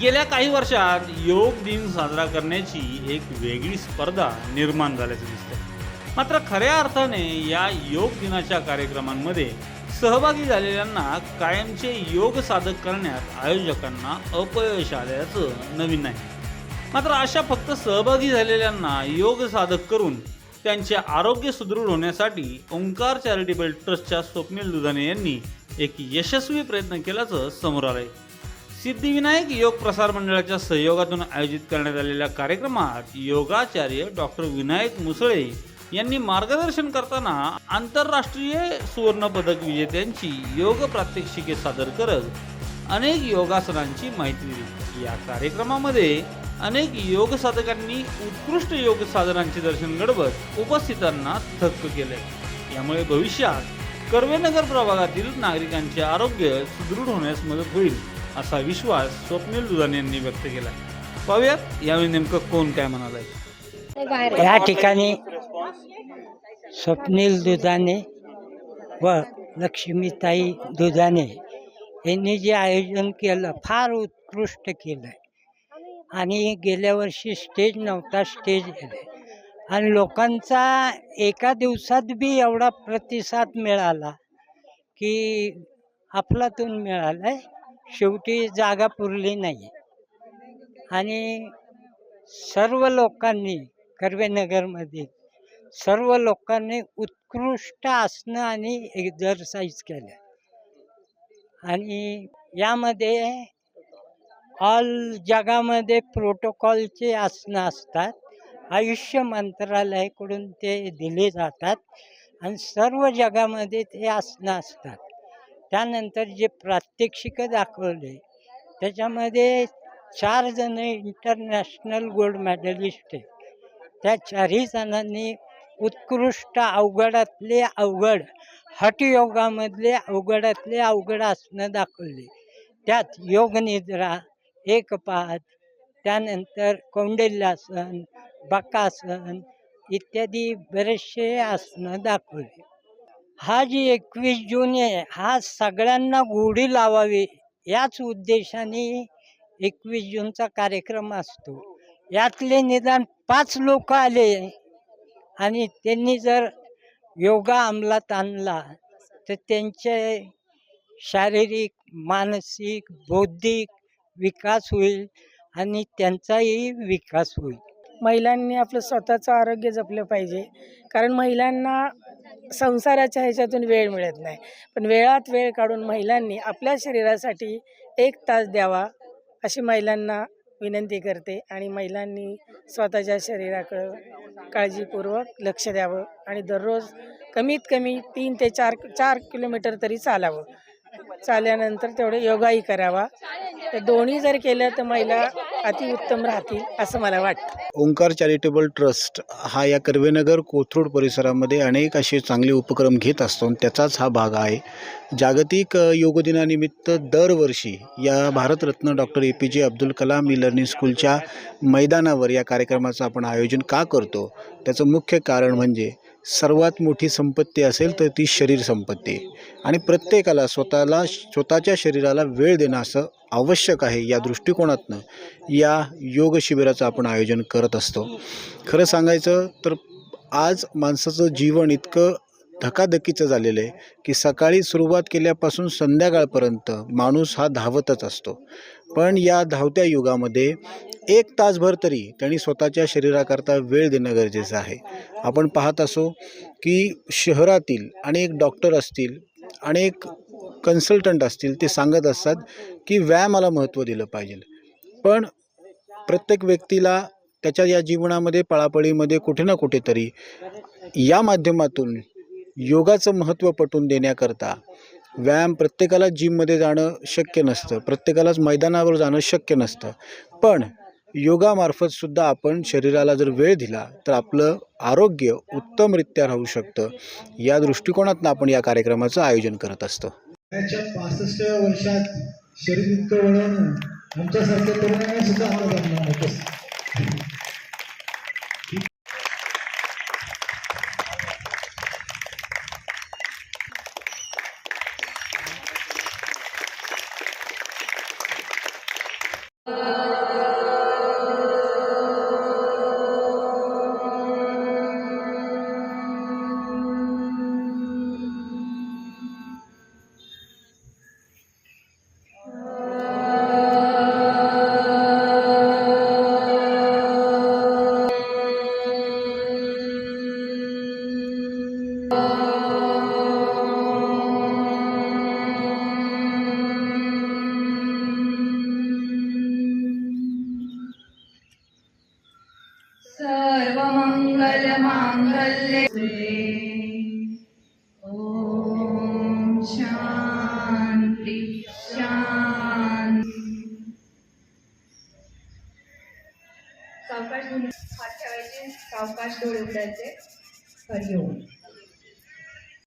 गेल्या काही वर्षात योग दिन साजरा करण्याची एक वेगळी स्पर्धा निर्माण झाल्याचं दिसतं मात्र खऱ्या अर्थाने या योग दिनाच्या कार्यक्रमांमध्ये सहभागी झालेल्यांना कायमचे योग साधक करण्यात आयोजकांना अपयश आल्याचं नवीन नाही मात्र अशा फक्त सहभागी झालेल्यांना योग साधक करून त्यांचे आरोग्य सुदृढ होण्यासाठी ओंकार चॅरिटेबल ट्रस्टच्या स्वप्नील दुधाने यांनी एक यशस्वी प्रयत्न केल्याचं समोर आलंय. सिद्धिविनायक योग प्रसार मंडळाच्या सहयोगातून आयोजित करण्यात आलेल्या कार्यक्रमात योगाचार्य डॉक्टर विनायक मुसळे यांनी मार्गदर्शन करताना आंतरराष्ट्रीय सुवर्णपदक विजेत्यांची योग प्रात्यक्षिके सादर करत अनेक योगासनांची माहिती दिली. या कार्यक्रमामध्ये अनेक योग साधकांनी उत्कृष्ट योग साधनांचे दर्शन घडवत उपस्थितांना थक्क केले यामुळे भविष्यात कर्वेनगर प्रभागातील नागरिकांचे आरोग्य सुदृढ होण्यास मदत होईल. असा विश्वास स्वप्नील दुधाने यांनी व्यक्त केला पाहूयात यावेळी नेमकं कोण काय म्हणालंय? या ठिकाणी स्वप्नील दुधाने व लक्ष्मीताई दुधाने यांनी जे आयोजन केलं फार उत्कृष्ट केलं आणि गेल्या वर्षी स्टेज नव्हता स्टेज गेले आणि लोकांचा एका दिवसात बी एवढा प्रतिसाद मिळाला की अफलातून मिळाला आहे शेवटी जागा पुरली नाही. आणि सर्व लोकांनी कर्वेनगरमध्ये सर्व लोकांनी उत्कृष्ट आसनं आणि एक्झरसाईज केल्या. आणि यामध्ये ऑल जगामध्ये प्रोटोकॉलचे आसनं असतात. आयुष्य मंत्रालयाकडून ते दिले जातात. आणि सर्व जगामध्ये ते आसनं असतात. त्यानंतर जे प्रात्यक्षिकं दाखवले त्याच्यामध्ये चार जण इंटरनॅशनल गोल्ड मेडलिस्ट आहे त्या चारही जणांनी उत्कृष्ट अवघडातले अवघड हठयोगामधले अवघडातले अवघड आसनं दाखवले. त्यात योगनिद्रा एकपाद त्यानंतर कौंडल्यासन बकासन इत्यादी बरेचसे आसनं दाखवले. हा जी एकवीस जून आहे. हा सगळ्यांना गोडी लावावी. याच उद्देशाने एकवीस जूनचा कार्यक्रम असतो. यातले निदान पाच लोक आले आणि त्यांनी जर योगा अंमलात आणला तर त्यांचे शारीरिक मानसिक बौद्धिक विकास होईल आणि त्यांचाही विकास होईल. महिलांनी आपलं स्वतःचं आरोग्य जपलं पाहिजे. कारण महिलांना संसाराच्या ह्याच्यातून वेळ मिळत नाही. पण वेळात वेळ काढून महिलांनी आपल्या शरीरासाठी एक तास द्यावा अशी महिलांना विनंती करते आणि महिलांनी स्वतःच्या शरीराकडं काळजीपूर्वक लक्ष द्यावं आणि दररोज कमीत कमी तीन ते चार चार किलोमीटर तरी चालावं. चालल्यानंतर तेवढे योगाही करावा. तर दोन्ही जर केलं तर महिला अतिउत्तम राहतील असं मला वाटतं. ओंकार चॅरिटेबल ट्रस्ट हा या कर्वेनगर कोथरूड परिसरामध्ये अनेक असे चांगले उपक्रम घेत असतो आणि त्याचाच हा भाग आहे. जागतिक योग दिनानिमित्त दरवर्षी या भारतरत्न डॉक्टर ए पी जे अब्दुल कलाम ई लर्निंग स्कूलच्या मैदानावर या कार्यक्रमाचं आपण आयोजन का करतो? त्याचं मुख्य कारण म्हणजे सर्वात मोठी संपत्ती असेल तर ती शरीर संपत्ती. आणि प्रत्येकाला स्वतःला स्वतःच्या शरीराला वेळ देणं असं आवश्यक आहे या दृष्टिकोनातनं या योग शिबिराचं आपण आयोजन करत असतो. खरं सांगायचं तर आज माणसाचं जीवन इतकं धकाधकीचं झालेलं आहे की सकाळी सुरुवात केल्यापासून संध्याकाळपर्यंत माणूस हा धावतच असतो. पण या धावत्या युगामध्ये एक तासभर तरी त्यांनी स्वतःच्या शरीराकरता वेळ देणं गरजेचं आहे. आपण पाहत असो की शहरातील अनेक डॉक्टर असतील अनेक कन्सल्टंट असतील ते सांगत असतात की व्यायामाला महत्त्व दिलं पाहिजे. पण प्रत्येक व्यक्तीला त्याच्या या जीवनामध्ये पळापळीमध्ये कुठे ना कुठेतरी या माध्यमातून योगाचं महत्त्व पटवून देण्याकरता व्यायाम प्रत्येकाला जिममध्ये जाणं शक्य नसतं प्रत्येकालाच मैदानावर जाणं शक्य नसतं. पण योगामार्फतसुद्धा आपण शरीराला जर वेळ दिला तर आपलं आरोग्य उत्तमरित्या राहू शकतं. या दृष्टिकोनातनं आपण या कार्यक्रमाचं आयोजन करत असतो. वयाच्या पासष्ट वर्षात शरीर इतकं वळवणं आमच्यासारख्या तरुणांना सुद्धा आम्हाला जमणार मांगल्य ओम शांती शांती। सावकाश हात ठेवायचे सावकाश डोळे उघडायचे. हरिओम.